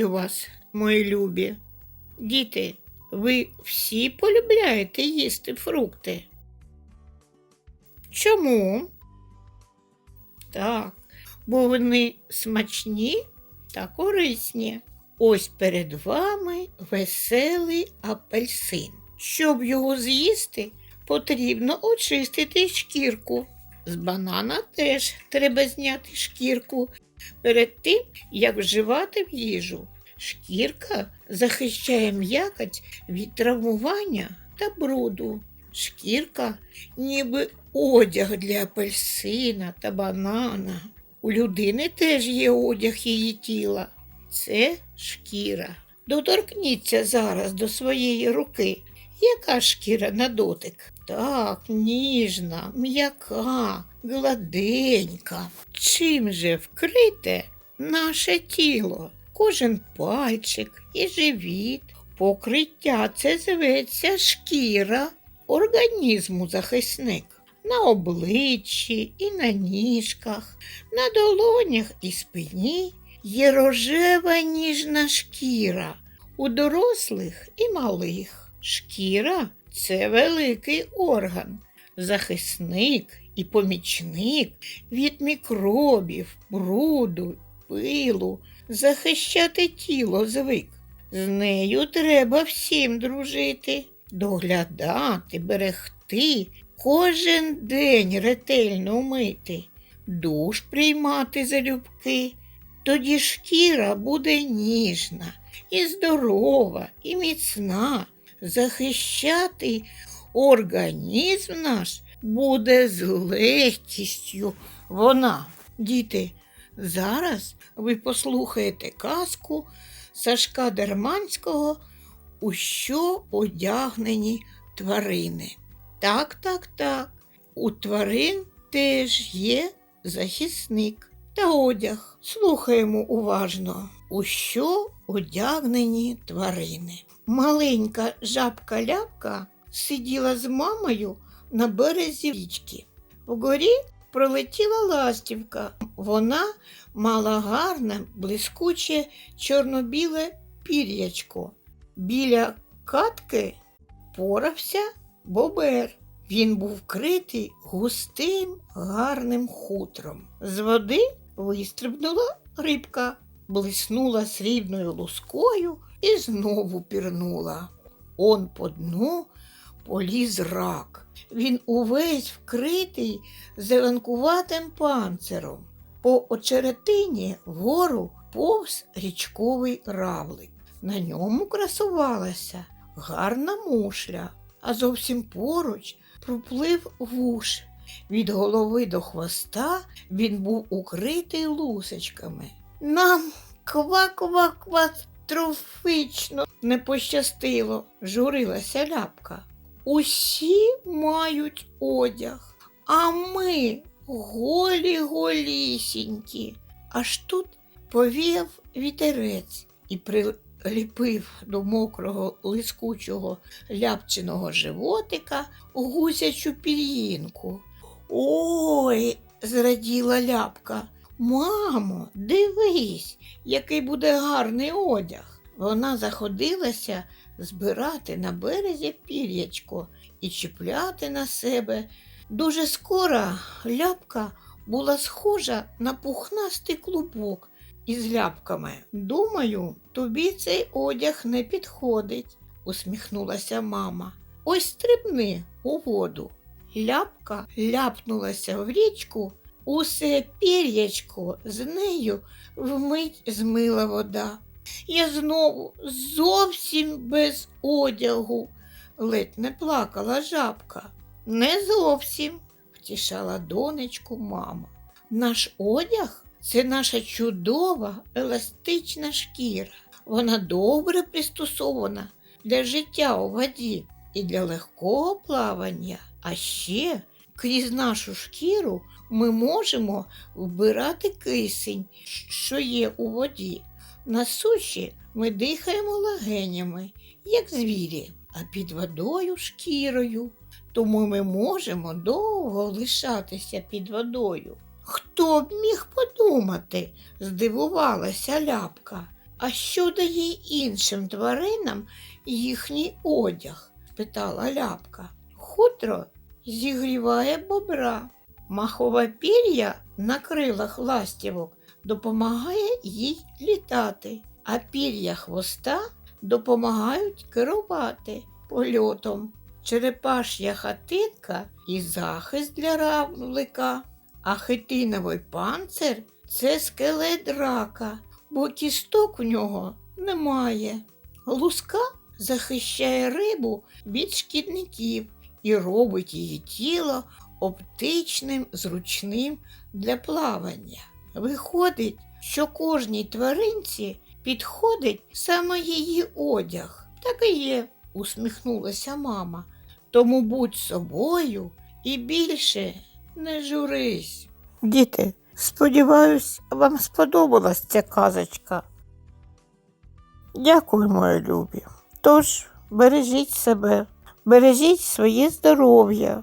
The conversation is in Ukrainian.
Вітаю вас, мої любі. Діти, ви всі полюбляєте їсти фрукти? Чому? Так, бо вони смачні та корисні. Ось перед вами веселий апельсин. Щоб його з'їсти, потрібно очистити шкірку. З банана теж треба зняти шкірку перед тим, як вживати в їжу. Шкірка захищає м'якоть від травмування та бруду. Шкірка ніби одяг для апельсина та банана. У людини теж є одяг її тіла. Це шкіра. Доторкніться зараз до своєї руки. Яка шкіра на дотик? Так, ніжна, м'яка, гладенька. Чим же вкрите наше тіло? Кожен пальчик і живіт. Покриття це зветься шкіра організму захисник. На обличчі і на ніжках, на долонях і спині є рожева ніжна шкіра у дорослих і малих. Шкіра це великий орган, захисник і помічник від мікробів, бруду, пилу, захищати тіло звик. З нею треба всім дружити, доглядати, берегти, кожен день ретельно мити, душ приймати залюбки. Тоді шкіра буде ніжна і здорова, і міцна. Захищати організм наш буде з легкістю вона. Діти, зараз ви послухаєте казку Сашка Дерманського, у що одягнені тварини. Так, так, так. У тварин теж є захисник та одяг. Слухаємо уважно, у що одягнені тварини. Маленька жабка ляпка сиділа з мамою на березі річки. Вгорі пролетіла ластівка. Вона мала гарне, блискуче чорно-біле пір'ячко. Біля катки порався бобер. Він був вкритий густим, гарним хутром. З води вистрибнула рибка, блиснула срібною лускою і знову пірнула. Он по дну поліз рак. Він увесь вкритий зеленкуватим панциром. По очеретині вгору повз річковий равлик. На ньому красувалася гарна мушля, а зовсім поруч проплив вуш. Від голови до хвоста він був укритий лусочками. Нам ква-ква-кватрофично не пощастило, журилася ляпка. Усі мають одяг, а ми голі голісінькі. Аж тут повіяв вітерець і приліпив до мокрого лискучого ляпчиного животика гусячу пір'їнку. Ой, зраділа ляпка. Мамо, дивись, який буде гарний одяг. Вона заходилася збирати на березі пір'ячко і чіпляти на себе. Дуже скоро ляпка була схожа на пухнастий клубок із ляпками. Думаю, тобі цей одяг не підходить, усміхнулася мама. Ось стрибни у воду. Ляпка ляпнулася в річку, усе пір'ячко з нею вмить змила вода. Я знову зовсім без одягу, ледь не плакала жабка. Не зовсім, втішала донечку мама. Наш одяг це наша чудова еластична шкіра. Вона добре пристосована для життя у воді і для легкого плавання. А ще крізь нашу шкіру ми можемо вбирати кисень, що є у воді. На суші ми дихаємо легенями, як звірі, а під водою шкірою. Тому ми можемо довго лишатися під водою. Хто б міг подумати, здивувалася ляпка. А що дає іншим тваринам їхній одяг? питала ляпка. Хутро зігріває бобра. Махове пір'я на крилах ластівок допомагає їй літати, а пір'я хвоста допомагають керувати польотом. Черепаш'я хатинка і захист для равлика, а хитиновий панцир це скелет рака, бо кісток в нього немає. Луска захищає рибу від шкідників і робить її тіло оптичним, зручним для плавання. Виходить, що кожній тваринці підходить саме її одяг. Так і є, усміхнулася мама. Тому будь собою і більше не журись. Діти, сподіваюсь, вам сподобалась ця казочка. Дякую, мої любі. Тож, бережіть себе, бережіть своє здоров'я.